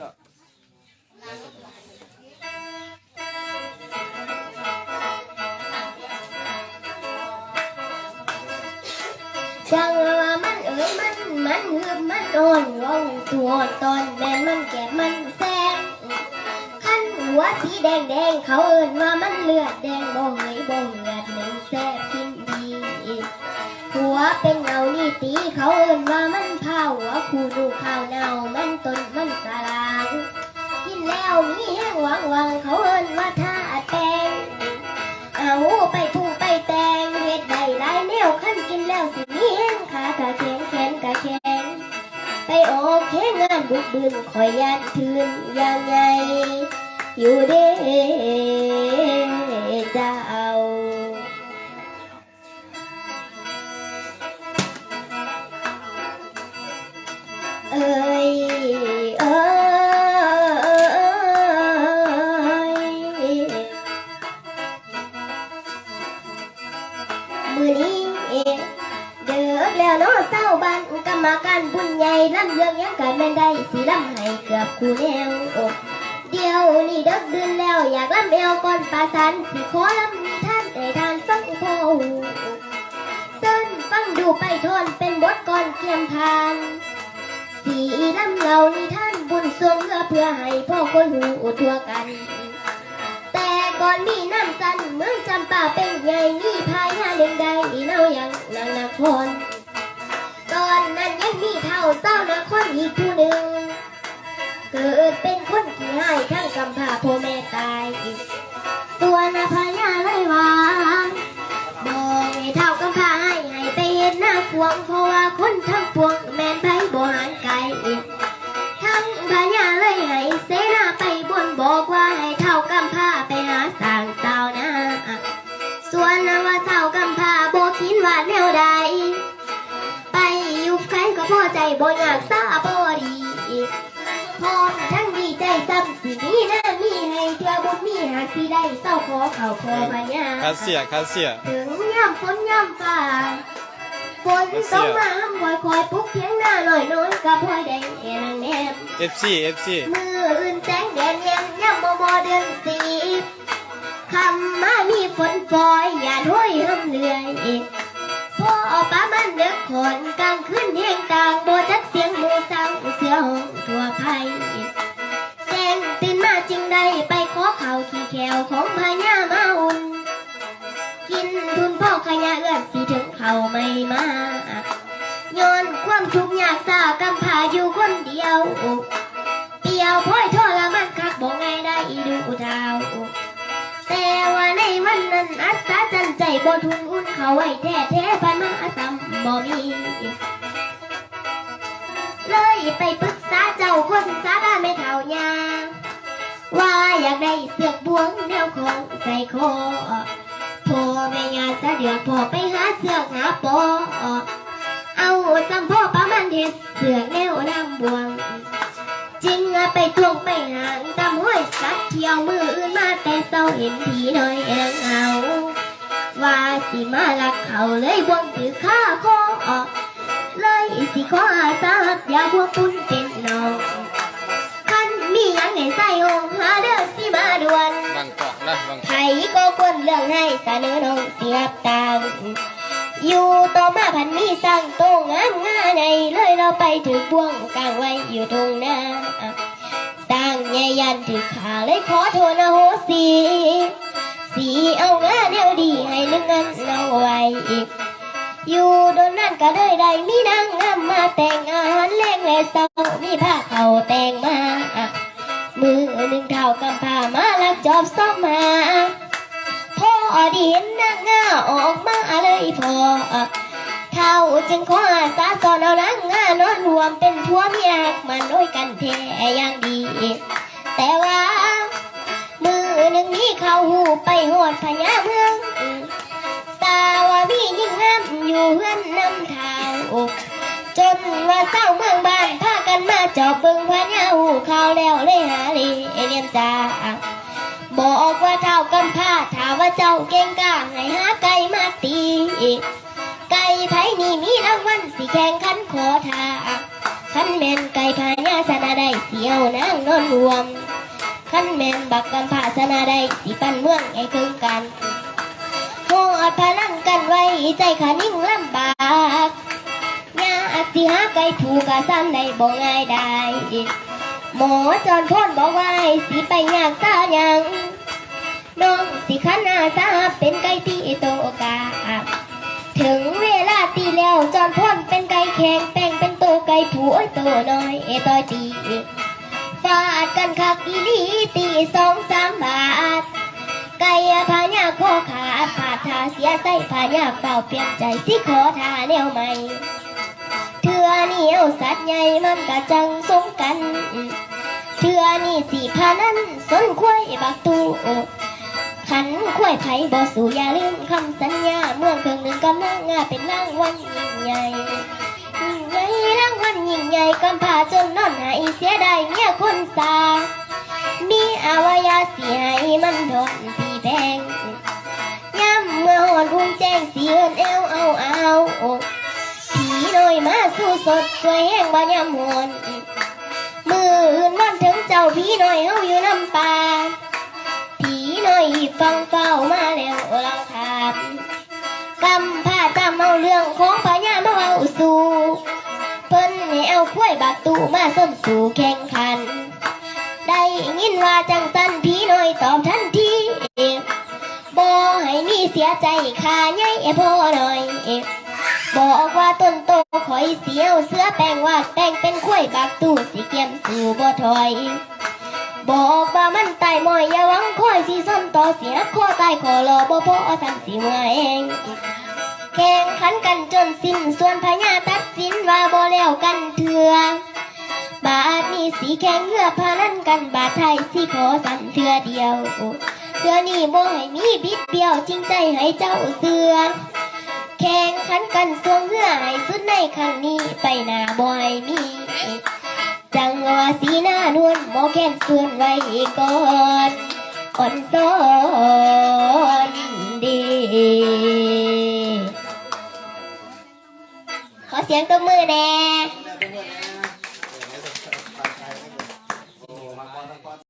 หรอกจังว่ามันเอ๋ยมันมันหืบมันอ่อนร้องตัวตอนแม่นมันแก่มันแซงขั้นหัวสีแดงแดงเขาเอิ้นว่ามันเลือดแดงบ่เหยบ่งเลือด วเป็นเงานี่ตีเขาเอิ้นว่ามันเผาหัวคูดูข้าวเน่ามันต้นมันสลางกินแล้วมีแห้งหวังหวังเขาเอิ้นว่าท่าแตงเอาไปผูกไปแตงเฮ็ดได้หลายแนวขั้นกินแล้วสิมีแห้งขากะแข็งแขนกะแข็งไปโอเคงานบุกบืนคอยยานทืนยังไงอยู่เด้จ้า เอ้ยเอ้ยมือนี้เดือกแล้วเนาะเศร้าบ้านกรรมการบุญใหญ่ลำเรืองยังกันแม่นได้สิลำให้เกือบคู่แนวอกเดียวนี่ด็กดื่นแล้วอยากลำเอวก่อนปาสันสิขอลำนิท่านได้ทานฟังพ่อหูเส้นฟังดูไปทนเป็นบทก่อนเกียมพาน สีลำเหล่านิท่านบุญสวงเพื่อเพื่อให้พ่อคนหูทั่วกัน แต่ก่อนมีน้ำสันเมืองจำป่าเป็นใหญ่มีพายหน้าเด่งใดเนาอย่างนางนคร ตอนนั้นยังมีเท่าเศร้านครอีกผู้หนึ่ง เกิดเป็นคนที่ให้ทั้งกำพร้าพ่อแม่ตายตัวนาพญาเลยว่าบอกให้เท่ากำพร้าให้ให้ไปเห็นหน้าพวงเพราะว่าคนทั้งปวง วนนว่าเท่ากำพร้าบ่คิดว่าแนวใด ไปอยู่ใครก็พอใจบ่อยากซาบ่ดีพร้อมทั้งดีใจซ้ำสิมีหน้ามีให้เพื่อบุญมีหากสิได้เศร้าขอเขาขอพญาคาเสียคาเสียถึงย่ำฝนย่ำฟ้าฝนตกมาห้ำคอยคอยปุ๊กเพียงหน้าลอยน้อยกับพลอยแดงแอนางแนม FC FC มืออื่นแสงแดดแยมย่ำมอมอเดือนสีคำมามี ของพญามาอุ่น กินทุนพ่อขยะเอื้อนสีถึงเขาไม่มาย้อนความทุกข์ยากสากำพาอยู่คนเดียว เปียวพ้อยทรมานคักบอกไงได้ดูเท้าแต่ว่าในวันนั้นอาสาจันใจบ่ทุนอุ่นเขาไว้แท้แท้พันมาซ้ำบ่มีเลยไปปรึกษาเจ้าคนสาราไม่เท่ายา ว่าอยากได้เสือกบวงแนวของใส่คอพ่อแม่ยาสะเดือกพ่อไปหาเสือกหาปอเอาซ้ำพ่อประมาณเห็ดเสือกแนวนางบวงจริงอะไปทวงไปหางตามห้อยสักเที่ยวมืออื่นมาแต่เศร้าเห็นผีน้อยเองเอาว่าสิมาลักเขาเลยบวงถือข้าคอเลยสิขออาสาหักยาพวกคุณเป็นางกอกนะบางไผก็ควรเรื่องให้เสนอน้องเสียบตามอยู่ต่อมาพันมีสั่งโตงามงาในเลยเราไปถือบ่วงกลางไว้อยู่ตรงหน้าสร้างใหญ่ยันถือขาเลยขอโทษนะโหสีสีเอางาแนวดีให้นึกเงินเอาไว้อีกอยู่โดนนั่นก็เลยได้มีนางงามมาแต่งอาหารแรงและเศร้ามีผ้าเขาแต่งมามือหนึ่งเท่ากำพร้ามา อบซ่อมาพ่อดีเห็นนางงาออกมาเลยพอเท่าจึงขออาสาสอนเอานางงานอนรวมเป็นผัวเมียกมันด้วยกันแท้อย่างดี แต่ว่ามือหนึ่งนี้เขาหูไปหอดพญาเมืองสาวามียิ่งงามอยู่เพื่อนนำทางจนว่าเศร้าเมืองบ้านพากันมาจอบเบิ่งพญาหูเขาแล้วเลยหาเรียนจา บอกว่าเท่ากำพร้าถามว่าเจ้าเก่งกล้าให้หาไก่มาตีไก่ไผนี่มีรางวัลสิแข่งขันขอทาขันแมนไก่พญาสนาได้เสียวนางนอนรวมขันแมนบักกำพร้าสนาได้สิปันเมืองให้คึงกันโหดพลังกันไว้ใจขานิ่งลำบากยากสิหาไก่ถูกกะซ้ำได้บ่ง่ายได้หมอจอนพ่นบอกว่าสิไปยากซายัง น้องสิขนาสาเป็นไก่ตีโตกาถึงเวลาตีแล้วจอนพ่นเป็นไก่แข็งแป้งเป็นโตไก่ผูโอ้โตน้อยเอต่อยตีฟาดกันคักอีลีตีสองสามบาทไก่พาญาคอขาผาทาเสียใส่พาญาเฝ้าเปลี่ยนใจสิขอทาแนวใหม่เถื่อเหนียวสัตว์ใหญ่มันกะจังสงกันเถื่อนี่สีพานั้นสนควายบักตู ขันควยไผ่บ่สู่อย่าลืมคำสัญญา เมื่อครึ่งหนึ่งกำลังงาเป็นรางวัลยิ่งใหญ่ยิ่งใหญ่รางวัลยิ่งใหญ่กำพาจนนอนหายเสียดายเมียคนสา มีอวัยาเสียให้มันทนพี่แพงย้ำเมื่อหอนพุ่งแจ้งเสีเอินเอวเอาเอาผีน้อยมาสู้สดช่วยแห้งบ่ยำหวนมืออื่นวันถึงเจ้าผีน้อยเฮาอยู่น้ำป่า น้อยฟังเฝ้ามาแล้วลังทามกำผ้าจำเอาเรื่องของพญามาเอาสู่เพิ่นให้เอาข้วยบักตูมาส้นสู่แข่งขัน ได้ยินว่าจังสันพี่น้อยตอบทันทีบอให้มีเสียใจขาใหญ่พ่อหน่อยบอกว่าต้นโตข่อยเสียวเสื้อแป้งว่าแป้งเป็นข้วยบักตูสิเกียมสู่บ่ถอย บอกว่ามันตายมอยอย่าหวังคอยสิส้นต่อเสียคอตายคอรอบ่พอทำสิเมื่อเองแข่งขันกันจนสิ้นส่วนพญาตัดสินว่าบ่แล้วกันเถื่อบาทนี้สีแข็งเหือพานันกันบาทไทยสีขอสั่นเทือเดียวเทือนี้บ่ให้มีบิดเบี้ยวจริงใจให้เจ้าเสือแข่งขันกันสวงเหือให้สุดในครั้งนี้ไปหน้าบ่ให้มี จังว่าสีหน้านวลโมแค้นส่วนไว้ก่อนอ่อนซ้อนดี ขอเสียงตบมือแน่